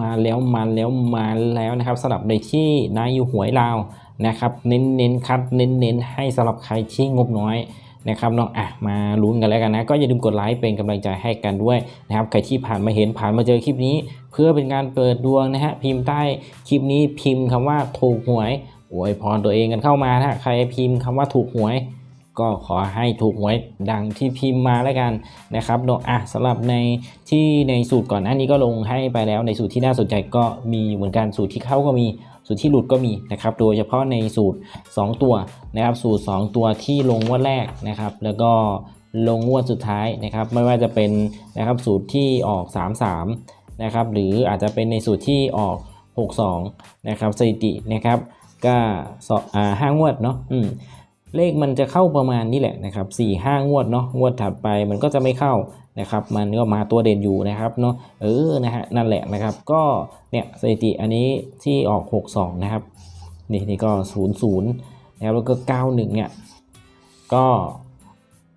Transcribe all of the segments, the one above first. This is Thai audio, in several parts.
มาแล้วมาแล้วมาแล้วนะครับสำหรับในที่นายอยู่หวยลาวนะครับ เน้นเน้นคัดเน้นเน้นให้สำหรับใครที่งบน้อยนะครับน้องอะมาลุ้นกันแล้วกันนะ ก็อย่าลืมกดไลค์เป็นกำลังใจให้กันด้วยนะครับใครที่ผ่านมาเห็นผ่านมาเจอคลิปนี้ เพื่อเป็นการเปิดดวงนะฮะพิมพ์ใต้คลิปนี้พิมพ์คำว่าถูกหวยอวยพรตัวเองกันเข้ามานะใครพิมพ์คำว่าถูกหวย ก็ขอให้ถูกหวยดังที่พิมพ์มาแล้วกันนะครับเนาะอะสำหรับในที่ในสูตรก่อนหน้านี้ก็ลงให้ไปแล้วในสูตรที่น่าสนใจก็มีเหมือนกันสูตรที่เข้าก็มีสูตรที่หลุดก็มีนะครับ โดยเฉพาะในสูตร 2 ตัวนะครับ สูตร 2 ตัวที่ลงงวดแรกนะครับ แล้วก็ลงงวดสุดท้ายนะครับ ไม่ว่าจะเป็นนะครับสูตรที่ออก 33 นะครับ หรืออาจจะเป็นในสูตรที่ออก 62 นะครับสถิตินะครับ ก็สออ่าห้างวดเนาะอืม เลขมันจะเข้าประมาณนี้แหละนะครับ4ี่ห้างวดเนาะงวดถัดไปมันก็จะไม่เข้านะครับ มันก็มาตัวเด่นอยู่นะครับเนาะเออนะฮะนั่นแหละนะครับ ก็เนี่ยสถิติอันนี้ที่ออก 62 นะครับ นี่นี่ก็ 00 นะครับแล้วก็ 91 เนี่ยก็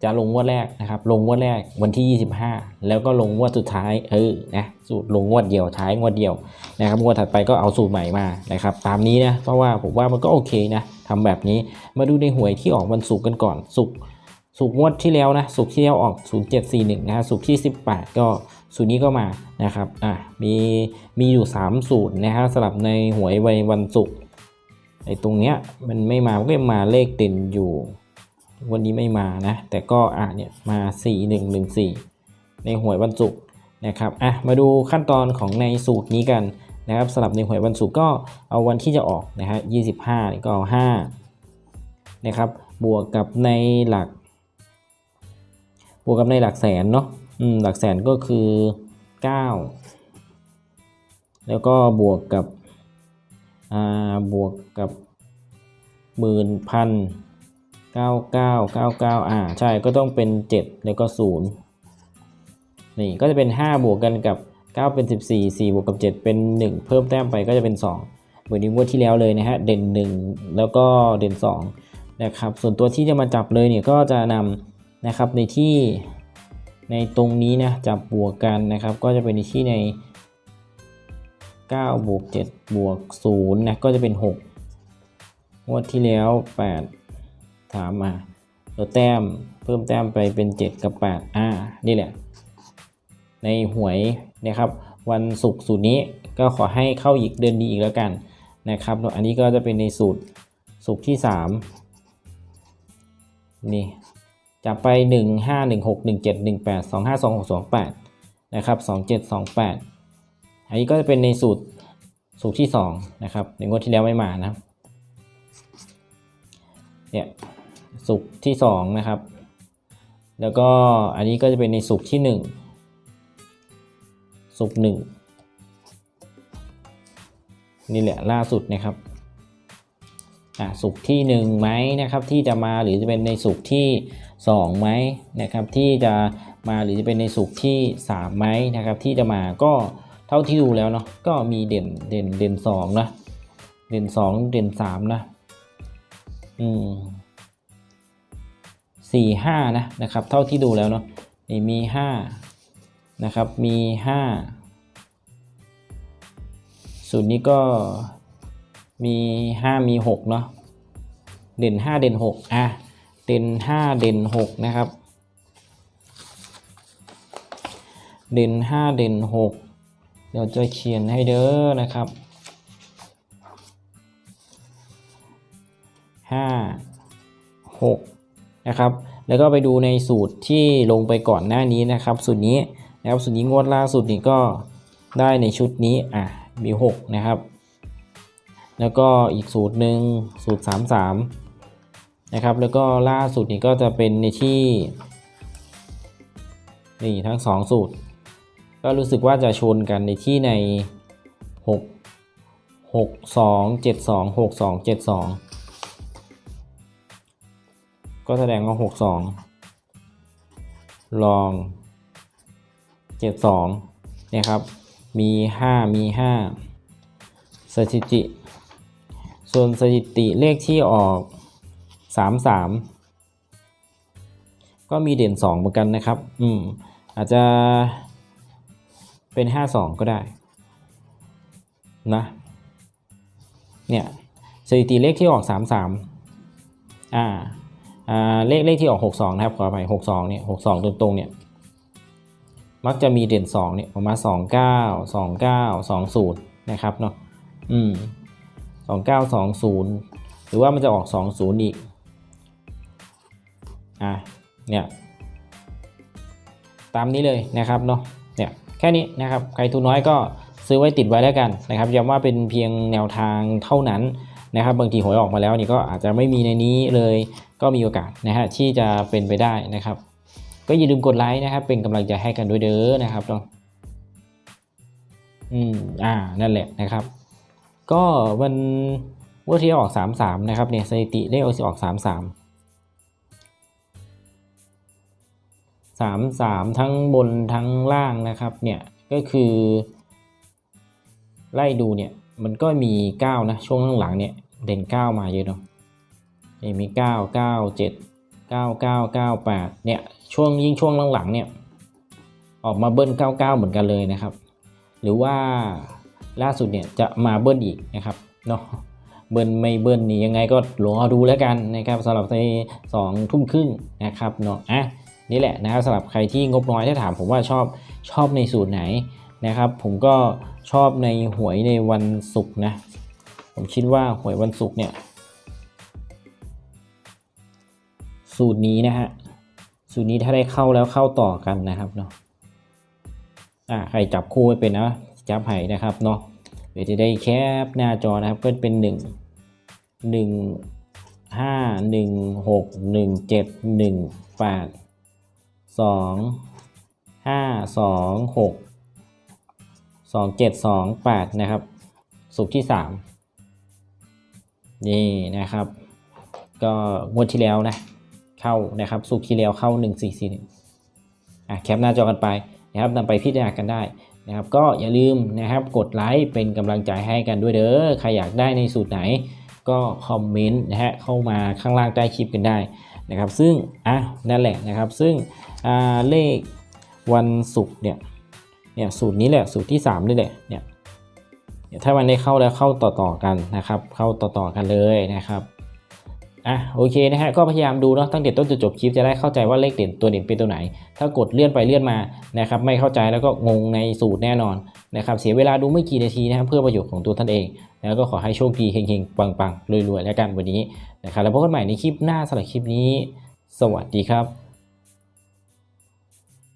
จะลงงวดแรกนะครับ ลงงวดแรกวันที่ 25 แล้วก็ลงงวดสุดท้ายเออนะสูตรลงงวดเดียวท้ายงวดเดียวนะครับงวดถัดไปก็เอาสูตรใหม่มานะครับ ตามนี้นะเพราะว่าผมว่ามันก็โอเคนะทำแบบนี้มาดูในหวยที่ออกวันศุกร์กันก่อนศุกร์ศุกร์งวดที่แล้วนะศุกร์ที่แล้วออก 0741นะฮะศุกร์ที่ 18 ก็สูตรนี้ก็มานะครับอะมีมีอยู่3สูตรนะฮะสลับในหวยวันวันศุกร์ไอ้ตรงเนี้ยมันไม่มาก็มาเลขเด่นอยู่ วันนี้ไม่มานะ แต่ก็อะเนี่ยมา 4114 ในหวยวันศุกร์นะครับอะมาดูขั้นตอนของในสูตรนี้กันนะครับสลับในหวยวันศุกร์ก็เอาวันที่จะออกนะฮะ25นี่ก็เอา5นะครับบวกกับในหลัก บวกกับในหลักแสนเนาะอืมหลักแสนก็คือ 9 แล้วก็บวกกับอ่าบวกกับหมื่นพัน 99 99 อ่าใช่ก็ต้องเป็น 7 แล้วก็ 0 นี่ก็จะเป็น 5 บวกกันกับ 9 เป็น 14 4 บวกกับ 7 เป็น 1 เพิ่มแต้มไปก็จะเป็น 2 เหมือนในงวดที่แล้วเลยนะฮะ เด่น 1 แล้วก็เด่น 2 นะครับ ส่วนตัวที่จะมาจับเลยเนี่ยก็จะนำนะครับในที่ในตรงนี้นะจับบวกกันนะครับ ก็จะเป็นในที่ใน 9 บวก 7 บวก 0 นะก็จะเป็น 6 งวดที่แล้ว 8 ถามมาเราแต้มเพิ่มแต้มไปเป็น 7 กับ8อ่านี่แหละ ในหวยนะครับ วันศุกร์สูตรนี้ก็ขอให้เข้าอีกเดือนดีอีกแล้วกันนะครับอันนี้ก็จะเป็นในสูตรศุกร์ที่ 3 นี่จับไป 1 5 1 6 1 7 1 8 2 5 2 6 2 8นะครับ2 7 2 8 อันนี้ก็จะเป็นในสูตรสูตรที่ 2 นะครับในงวดที่แล้วไม่มานะเนี่ย สุกที่สองนะครับ แล้วก็อันนี้ก็จะเป็นในสุกที่หนึ่งสุกร์หนึ่งนี่แหละล่าสุดนะครับอะสุกที่หนึ่งไหมนะครับที่จะมาหรือจะเป็นในสุกที่สองไหมนะครับที่จะมาหรือจะเป็นในสุกที่สามไหมนะครับที่จะมาก็เท่าที่ดูแล้วเนาะก็มีเด่นเด่นเด่นสองนะเด่นสองเด่นสามนะอืม สี่ห้านะนะครับเท่าที่ดูแล้วเนาะนี่มีห้านะครับมีห้าสูตรนี้ก็มีห้ามีหกเนาะเด่นห้าเด่นหกอะ เด่นห้าเด่นหกนะครับ เด่นห้าเด่นหกเดี๋ยวจะเขียนให้เด้อนะครับห้าหก นะครับ แล้วก็ไปดูในสูตรที่ลงไปก่อนหน้านี้นะครับ สูตรนี้นะครับสูตรนี้งวดล่าสุดนี่ก็ได้ในชุดนี้อะมี6นะครับ แล้วก็อีกสูตรหนึ่งสูตร 33 นะครับ แล้วก็ล่าสุดนี่ก็จะเป็นในที่นี่ทั้ง 2 สูตร ก็รู้สึกว่าจะชนกันในที่ใน 6 6 2 7 2 6 2 7 2 ก็แสดงว่า62ลอง72เนี่ยครับ มี5มี5สถิติ ส่วนสถิติเลขที่ออก33ก็มีเด่น2เหมือนกันนะครับ อืม อาจจะเป็น52ก็ได้นะ เนี่ยสถิติเลขที่ออก3 3อ่าอ่า เลขเลขที่ออก 62 นะครับขอไป62 เนี่ย 62 ตรงๆเนี่ย มักจะมีเด่น 2 เนี่ยออกมา 29 29 20 นะครับเนาะ อืม 2920 หรือว่ามันจะออก 20 อีก อะ เนี่ย ตามนี้เลยนะครับเนาะ เนี่ย แค่นี้นะครับ ใครทุนน้อยก็ซื้อไว้ติดไว้แล้วกันนะครับย้ำว่าเป็นเพียงแนวทางเท่านั้น นะครับบางทีหวยออกมาแล้วนี่ก็อาจจะไม่มีในนี้เลยก็มีโอกาสนะฮะที่จะเป็นไปได้นะครับ ก็อย่าลืมกดไลค์นะครับ เป็นกำลังใจให้กันด้วยเด้อนะครับเนาะอืมอ่านั่นแหละนะครับ ก็วันวันที่ออก33นะครับเนี่ยสถิติได้ออก33 33 ทั้งบนทั้งล่างนะครับเนี่ยก็คือไล่ดูเนี่ย มันก็มี 9 นะ ช่วงหลังๆเนี่ย เด่น 9 มาเยอะเนาะนี่มี 9 9 7 9 9 9 8 เนี่ย ช่วงยิ่งช่วงหลังๆเนี่ย ออกมาเบิ้ล 99 เหมือนกันเลยนะครับ หรือว่าล่าสุดเนี่ยจะมาเบิ้ลอีกนะครับเนาะเบิ้ลไม่เบิ้ลนี่ยังไงก็รอดูแล้วกันนะครับสำหรับในสองทุ่มครึ่งนะครับเนาะอะนี่แหละนะครับสำหรับใครที่งบน้อยถ้าถามผมว่าชอบชอบในสูตรไหน นะครับ ผมก็ชอบในหวยในวันศุกร์นะ ผมคิดว่าหวยวันศุกร์เนี่ย สูตรนี้นะฮะ สูตรนี้ถ้าได้เข้าแล้วเข้าต่อกันนะครับเนาะอ่าใครจับคู่ไว้เป็นนะจับไห้นะครับเนาะเดี๋ยวจะได้แคปหน้าจอนะครับ ก็เป็น 1 1 5 1 6 1 7 1 8 2 5 2 6 2 7 2 8 นะครับสุกที่ 3 นี่นะครับ ก็งวดที่แล้วนะ เข้านะครับสุกที่แล้วเข้า 1 4 4 1อะแคปหน้าจอกันไปนะครับนำไปพิจารณากันได้นะครับ ก็อย่าลืมนะครับกดไลค์เป็นกำลังใจให้กันด้วยเด้อ ใครอยากได้ในสูตรไหน ก็คอมเมนต์นะฮะเข้ามาข้างล่างใต้คลิปกันได้นะครับ ซึ่งอะนั่นแหละนะครับ ซึ่งเลขวันศุกร์เนี่ย เนี่ยสูตรนี้แหละสูตรที่ 3 นี่แหละเนี่ยเนี่ยถ้ามันได้เข้าแล้วเข้าต่อๆกันนะครับ เข้าต่อๆกันเลยนะครับอะโอเคนะฮะก็พยายามดูเนาะตั้งแต่ต้นจนจบคลิปจะได้เข้าใจว่าเลขเด่นตัวเด่นเป็นตัวไหน ถ้ากดเลื่อนไปเลื่อนมานะครับไม่เข้าใจแล้วก็งงในสูตรแน่นอนนะครับเสียเวลาดูไม่กี่นาทีนะครับเพื่อประโยชน์ของตัวท่านเอง แล้วก็ขอให้โชคดีเฮงๆปังๆรวยๆแล้วกันวันนี้นะครับแล้วพบกันใหม่ในคลิปหน้าสำหรับคลิปนี้ สวัสดีครับ